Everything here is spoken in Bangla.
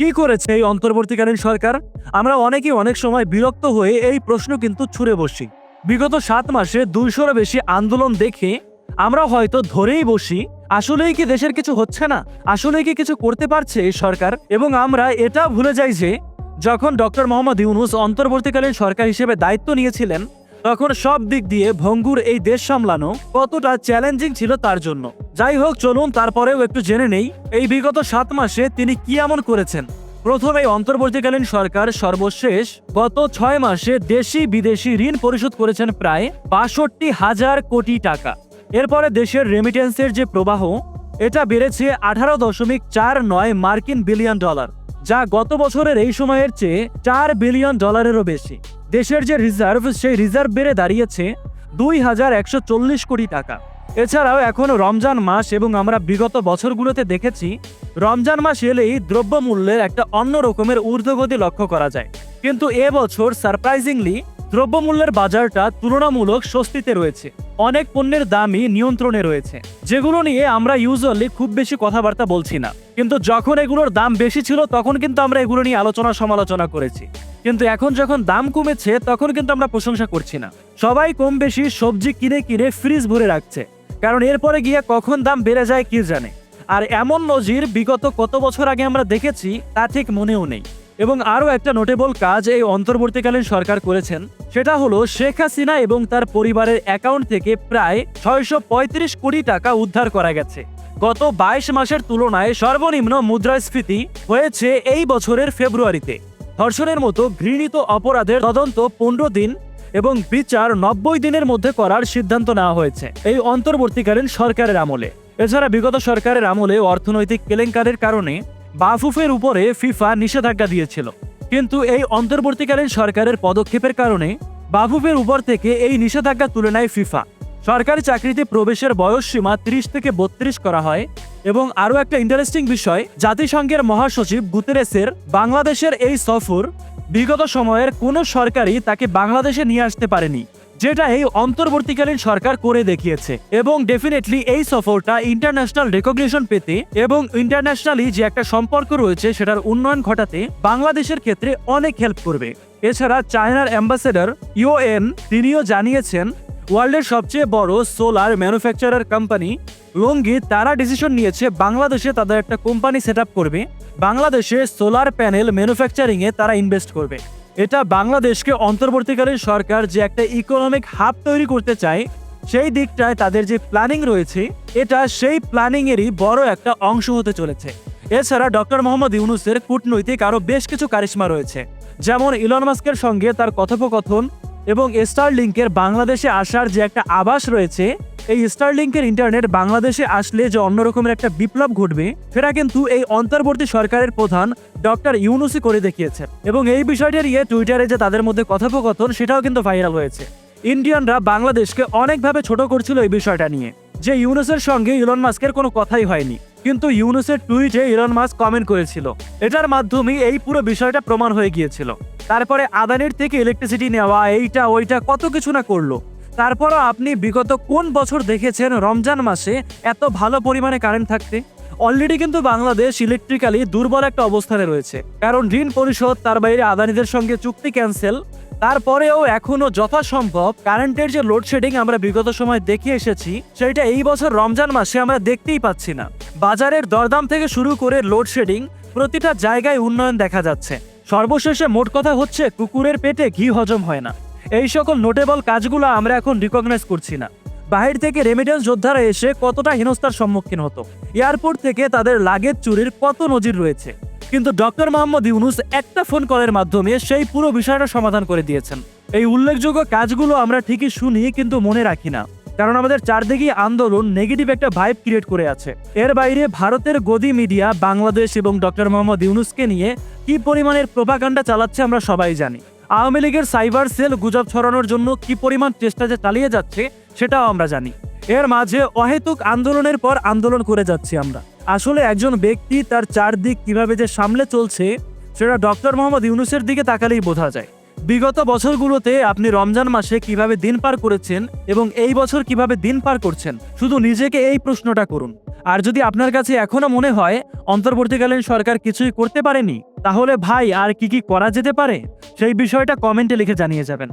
কি করেছে এই অন্তর্বর্তীকালীন সরকার? আমরা অনেকেই অনেক সময় বিরক্ত হয়ে এই প্রশ্ন কিন্তু ছুড়ে বসি। বিগত সাত মাসে দুইশোরও বেশি আন্দোলন দেখে আমরা হয়তো ধরেই বসি, আসলেই কি দেশের কিছু হচ্ছে না? আসলেই কি কিছু করতে পারছে এই সরকার? এবং আমরা এটা ভুলে যাই যে, যখন ডক্টর মোহাম্মদ ইউনুস অন্তর্বর্তীকালীন সরকার হিসেবে দায়িত্ব নিয়েছিলেন তখন সব দিক দিয়ে ভঙ্গুর এই দেশ সামলানো কতটা চ্যালেঞ্জিং ছিল তার জন্য। যাই হোক, চলুন তারপরেও একটু জেনে নেই, এই বিগত সাত মাসে তিনি কি এমন করেছেন। প্রথমে অন্তর্বর্তীকালীন সরকার সর্বশেষ গত ছয় মাসে দেশি বিদেশি ঋণ পরিশোধ করেছেন প্রায় বাষট্টি হাজার কোটি টাকা। এরপরে দেশের রেমিটেন্সের যে প্রবাহ, এটা বেড়েছে আঠারো দশমিক চার নয় মার্কিন বিলিয়ন ডলার, যা গত বছরের এই সময়ের চেয়ে চার বিলিয়ন ডলারেরও বেশি। দেশের যে রিজার্ভ, সেই রিজার্ভ বেড়ে দাঁড়িয়েছে দুই হাজার একশো চল্লিশ কোটি টাকা। এছাড়াও এখন রমজান মাস এবং আমরা বিগত বছরগুলোতে দেখেছি, রমজান মাস এলেই দ্রব্যমূল্যের একটা অন্য রকমের ঊর্ধ্বগতি লক্ষ্য করা যায়। কিন্তু এবছর সারপ্রাইজিংলি দ্রব্যমূল্যের বাজারটা তুলনামূলক স্বস্তিতে রয়েছে। অনেক পণ্যের দামই নিয়ন্ত্রণে রয়েছে। যেগুলো নিয়ে আমরা ইউজুয়ালি খুব বেশি কথাবার্তা বলছি না। কিন্তু যখন এগুলোর দাম বেশি ছিল, তখন কিন্তু আমরা এগুলো নিয়ে আলোচনা সমালোচনা করেছি। কিন্তু এখন যখন দাম কমেছে, তখন কিন্তু আমরা প্রশংসা করছি না। সবাই কম বেশি সবজি কিনে কিনে ফ্রিজ ভরে রাখছে। কারণ এরপরে গিয়ে কখন দাম বেড়ে যায় কি জানে। আর এমন নজির বিগত কত বছর আগে আমরা দেখেছি, তা ঠিক মনেও নেই। এবং আরও একটা নোটেবল কাজ এই অন্তর্বর্তীকালীন সরকার করেছেন, সেটা হলো শেখ হাসিনা এবং তার পরিবারের অ্যাকাউন্ট থেকে প্রায় ছয়শো কোটি টাকা উদ্ধার করা গেছে। গত বাইশ মাসের তুলনায় সর্বনিম্ন মুদ্রাস্ফীতি হয়েছে এই বছরের ফেব্রুয়ারিতে। ধর্ষণের মতো ঘৃণিত অপরাধের তদন্ত পনেরো দিন এবং বিচার নব্বই দিনের মধ্যে করার সিদ্ধান্ত নেওয়া হয়েছে এই অন্তর্বর্তীকালীন সরকারের আমলে। এছাড়া বিগত সরকারের আমলে অর্থনৈতিক কেলেঙ্কারের কারণে বাফুফের উপরে ফিফা নিষেধাজ্ঞা দিয়েছিল। কিন্তু এই অন্তর্বর্তীকালীন সরকারের পদক্ষেপের কারণে বাফুফের উপর থেকে এই নিষেধাজ্ঞা তুলে নেয় ফিফা। সরকারি চাকরিতে প্রবেশের বয়স সীমা ত্রিশ থেকে বত্রিশ করা হয় এবং আরও একটা ইন্টারেস্টিং বিষয়, জাতিসংঘের মহাসচিব গুতেরেসের বাংলাদেশের এই সফর বিগত সময়ের কোনো সরকারই তাকে বাংলাদেশে নিয়ে আসতে পারেনি। যেটা এই অন্তর্বর্তীকালীন সরকার করে দেখিয়েছে। এবং ডেফিনেটলি এই সফরটা ইন্টারন্যাশনাল রেকগনিশন পেতে এবং ইন্টারন্যাশনালি যে একটা সম্পর্ক রয়েছে সেটার উন্নয়ন ঘটাতে বাংলাদেশের ক্ষেত্রে অনেক হেল্প করবে। এছাড়া চায়নার অ্যাম্বাসেডর ইউএন তিনিও জানিয়েছেন ওয়ার্ল্ডের সবচেয়ে বড় সোলার ম্যানুফ্যাকচারার কোম্পানি লঙ্গি তারা ডিসিশন নিয়েছে বাংলাদেশে তাদের একটা কোম্পানি সেট করবে। বাংলাদেশে সোলার প্যানেল ম্যানুফ্যাকচারিংয়ে তারা ইনভেস্ট করবে। এটা বাংলাদেশকে অন্তর্বর্তীকালীন সরকার যে একটা ইকোনমিক হাব তৈরি করতে চায়, সেই দিকটায় তাদের যে প্ল্যানিং রয়েছে, এটা সেই প্ল্যানিংয়েরই বড় একটা অংশ হতে চলেছে। এছাড়া ডক্টর মোহাম্মদ ইউনুসের কূটনৈতিক আরও বেশ কিছু কারিশ্মা রয়েছে। যেমন ইলন মাস্কের সঙ্গে তার কথোপকথন এবং স্টারলিংকের বাংলাদেশে আসার যে একটা আভাস রয়েছে এই স্টারলিংকের ইন্টারনেট বাংলাদেশে আসলে যে অন্যরকমের একটা বিপ্লব ঘটবে, সেটা কিন্তু এই অন্তর্বর্তী সরকারের প্রধান ডক্টর ইউনুসি করে দেখিয়েছেন। এবং এই বিষয়টা নিয়ে টুইটারে যে তাদের মধ্যে কথোপকথন, সেটাও কিন্তু ভাইরাল হয়েছে। ইন্ডিয়ানরা বাংলাদেশকে অনেকভাবে ছোট করছিল এই বিষয়টা নিয়ে, যে ইউনুসের সঙ্গে ইলন মাস্কের কোনো কথাই হয়নি। কিন্তু ইউনুসের টুইটে ইলন মাস্ক কমেন্ট করেছিল। এটার মাধ্যমে এই পুরো বিষয়টা প্রমাণ হয়ে গিয়েছিল। তারপরে আদানির থেকে ইলেকট্রিসিটি নেওয়া, এইটা, ওইটা, কত কিছু না করল। তারপরও আপনি বিগত কোন বছর দেখেছেন রমজান মাসে এত ভালো পরিমাণে কারেন্ট থাকতে? অলরেডি কিন্তু বাংলাদেশ ইলেকট্রিক্যালি দুর্বল একটা অবস্থানে রয়েছে। কারণ ঋণ পরিশোধ, তার বাইরে আদানিদের সঙ্গে চুক্তি ক্যান্সেল তারপরেও এখনও যথাসম্ভব কারেন্টের যে লোডশেডিং আমরা বিগত সময় দেখে এসেছি, সেটা এই বছর রমজান মাসে আমরা দেখতেই পাচ্ছি না। বাজারের দরদাম থেকে শুরু করে লোডশেডিং প্রতিটা জায়গায় উন্নয়ন দেখা যাচ্ছে। সর্বশেষে মোট কথা হচ্ছে, কুকুরের পেটে ঘি হজম হয় না। এই সকল নোটেবল কাজগুলো আমরা এখন রিকগনাইজ করছি না। বাহির থেকে রেমিটেন্স যোদ্ধারা এসে কতটা হেনস্থার সম্মুখীন হতো। এয়ারপোর্ট থেকে তাদের লাগেজ চুরির কত নজির রয়েছে। কিন্তু ডক্টর মোহাম্মদ ইউনুস একটা ফোন কলের মাধ্যমে সেই পুরো বিষয়টা সমাধান করে দিয়েছেন। এই উল্লেখযোগ্য কাজগুলো আমরা ঠিকই শুনি কিন্তু মনে রাখি না। কারণ আমাদের চারদিকে আন্দোলন নেগেটিভ একটা ভাইব ক্রিয়েট করে আছে। এর বাইরে ভারতের গদি মিডিয়া বাংলাদেশ এবং ডক্টর মোহাম্মদ ইউনুসকে নিয়ে কি পরিমাণের প্রোপাগান্ডা চালাচ্ছে আমরা সবাই জানি। আওয়ামী লীগের সাইবার সেল গুজব ছড়ানোর জন্য কি পরিমাণ চেষ্টা যে চালিয়ে যাচ্ছে, সেটাও আমরা জানি। এর মাঝে অহেতুক আন্দোলনের পর আন্দোলন করে যাচ্ছি আমরা। আসলে একজন ব্যক্তি তার চারদিক কীভাবে যে সামলে চলছে, সেটা ডক্টর মোহাম্মদ ইউনুসের দিকে তাকালেই বোঝা যায়। বিগত বছরগুলোতে আপনি রমজান মাসে কীভাবে দিন পার করেছেন এবং এই বছর কীভাবে দিন পার করছেন? শুধু নিজেকে এই প্রশ্নটা করুন। আর যদি আপনার কাছে এখনও মনে হয়, অন্তর্বর্তীকালীন সরকার কিছুই করতে পারেনি, তাহলে ভাই আর কি কি করা যেতে পারে? সেই বিষয়টা কমেন্টে লিখে জানিয়ে যাবেন।